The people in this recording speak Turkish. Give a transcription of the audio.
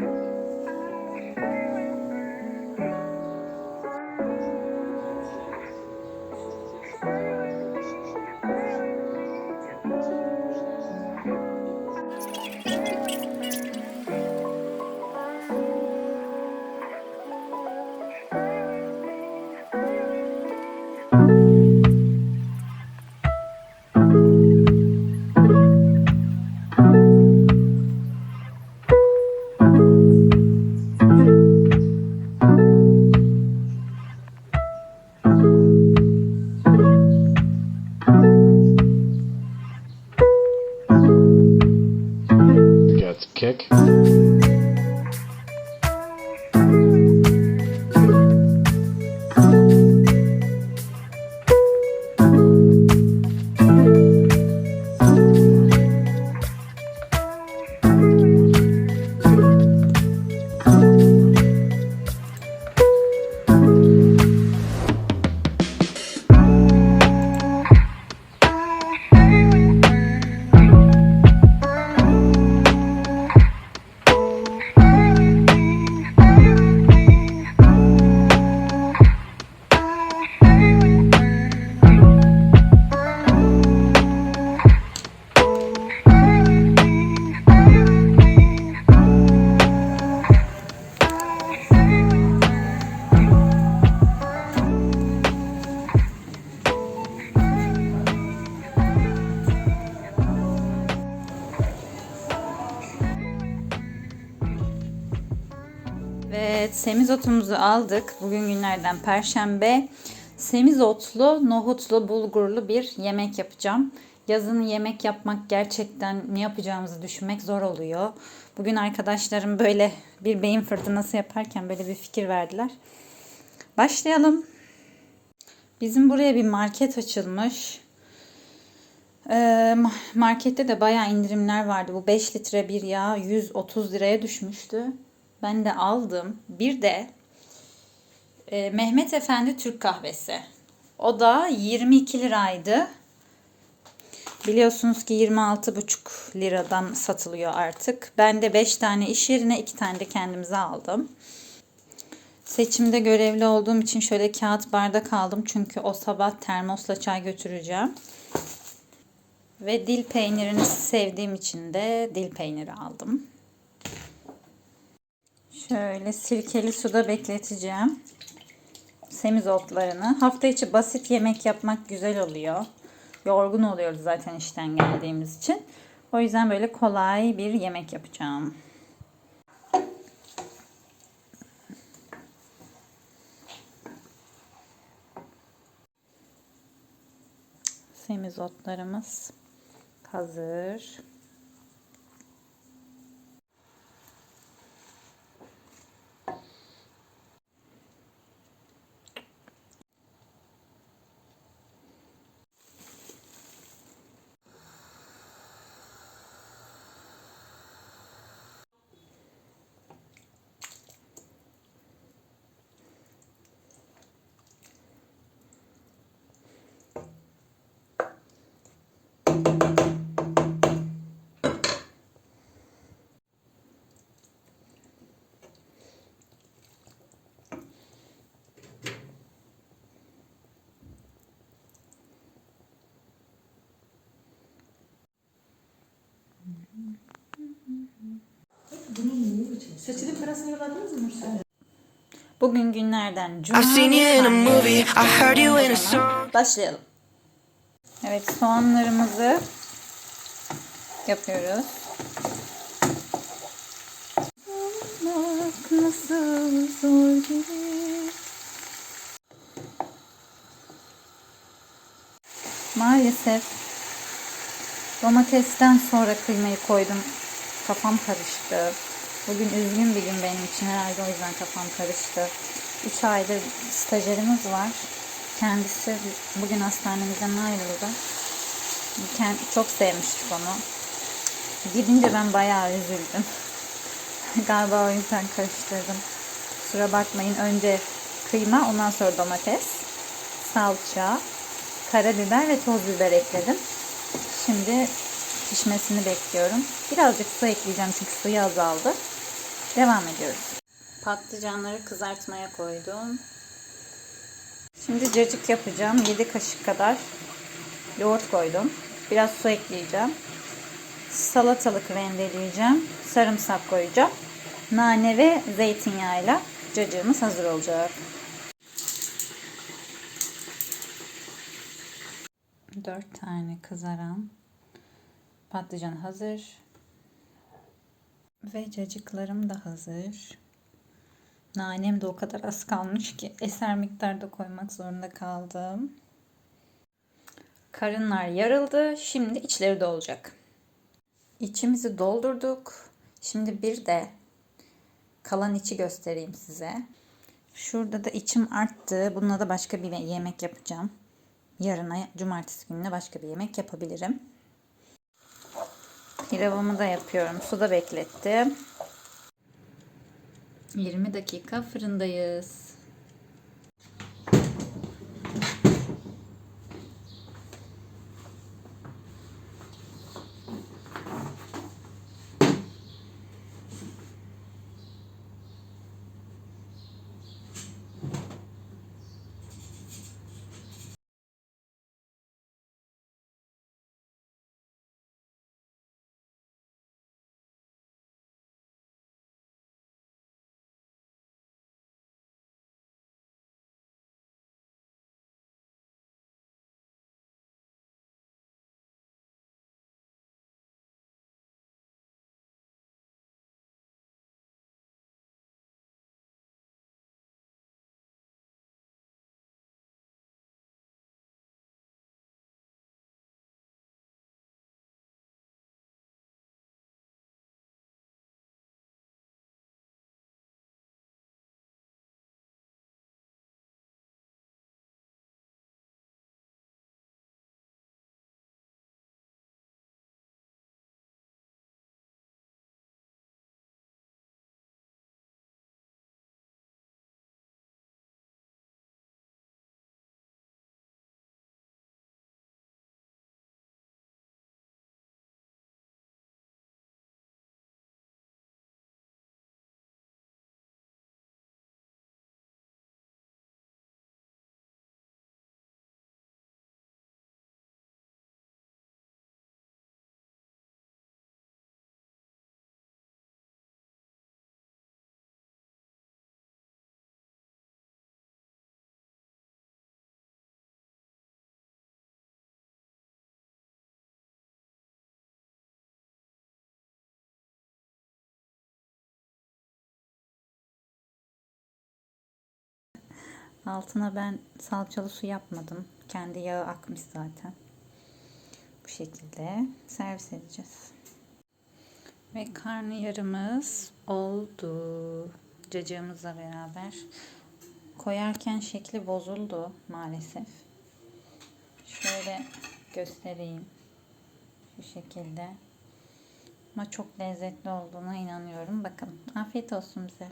Tag. Evet, semizotumuzu aldık. Bugün günlerden perşembe. Semizotlu, nohutlu, bulgurlu bir yemek yapacağım. Yazın yemek yapmak gerçekten ne yapacağımızı düşünmek zor oluyor. Bugün arkadaşlarım böyle bir beyin fırtınası yaparken böyle bir fikir verdiler. Başlayalım. Bizim buraya bir market açılmış. Ee, ma- markette de bayağı indirimler vardı. Bu 5 litre bir yağ 130 liraya düşmüştü. Ben de aldım. Bir de e, Mehmet Efendi Türk kahvesi. O da 22 liraydı. Biliyorsunuz ki 26,5 liradan satılıyor artık. Ben de 5 tane iş yerine 2 tane de kendimize aldım. Seçimde görevli olduğum için şöyle kağıt bardak aldım. Çünkü o sabah termosla çay götüreceğim. Ve dil peynirini sevdiğim için de dil peyniri aldım. Şöyle sirkeli suda bekleteceğim. Semizotlarını. Hafta içi basit yemek yapmak güzel oluyor. Yorgun oluyoruz zaten işten geldiğimiz için. O yüzden böyle kolay bir yemek yapacağım. Semizotlarımız hazır. Saçının parasını yolladınız mı Nursel? Bugün günlerden cuma. I've seen you in a ve movie, I heard you in a song. Başlayalım. Evet soğanlarımızı yapıyoruz. Olmak nasıl zor gelir. Maalesef domatesten sonra kıymayı koydum. Kafam karıştı. Bugün üzgün bir gün benim için herhalde o yüzden kafam karıştı. 3 aydır stajyerimiz var. Kendisi bugün hastanemizden ayrıldı. Çok sevmiştik onu. Gidince ben bayağı üzüldüm. Galiba o yüzden karıştırdım. Kusura bakmayın. Önce kıyma, ondan sonra domates, salça, karabiber ve toz biber ekledim. Şimdi pişmesini bekliyorum. Birazcık su ekleyeceğim çünkü suyu azaldı. Devam ediyoruz. Patlıcanları kızartmaya koydum. Şimdi cacık yapacağım. 7 kaşık kadar yoğurt koydum. Biraz su ekleyeceğim. Salatalık rendeleyeceğim. Sarımsak koyacağım. Nane ve zeytinyağıyla cacığımız hazır olacak. 4 tane kızaran patlıcan hazır. Ve cacıklarım da hazır. Nanem de o kadar az kalmış ki eser miktarda koymak zorunda kaldım. Karınlar yarıldı. Şimdi içleri dolacak. İçimizi doldurduk. Şimdi bir de kalan içi göstereyim size. Şurada da içim arttı. Bununla da başka bir yemek yapacağım. Yarına cumartesi gününe başka bir yemek yapabilirim. Pilavımı da yapıyorum. Suda beklettim. 20 dakika fırındayız. Altına ben salçalı su yapmadım. Kendi yağı akmış zaten. Bu şekilde servis edeceğiz. Ve karnıyarımız oldu. Cacığımızla beraber. Koyarken şekli bozuldu maalesef. Şöyle göstereyim. Şu şekilde. Ama çok lezzetli olduğuna inanıyorum. Bakın afiyet olsun bize.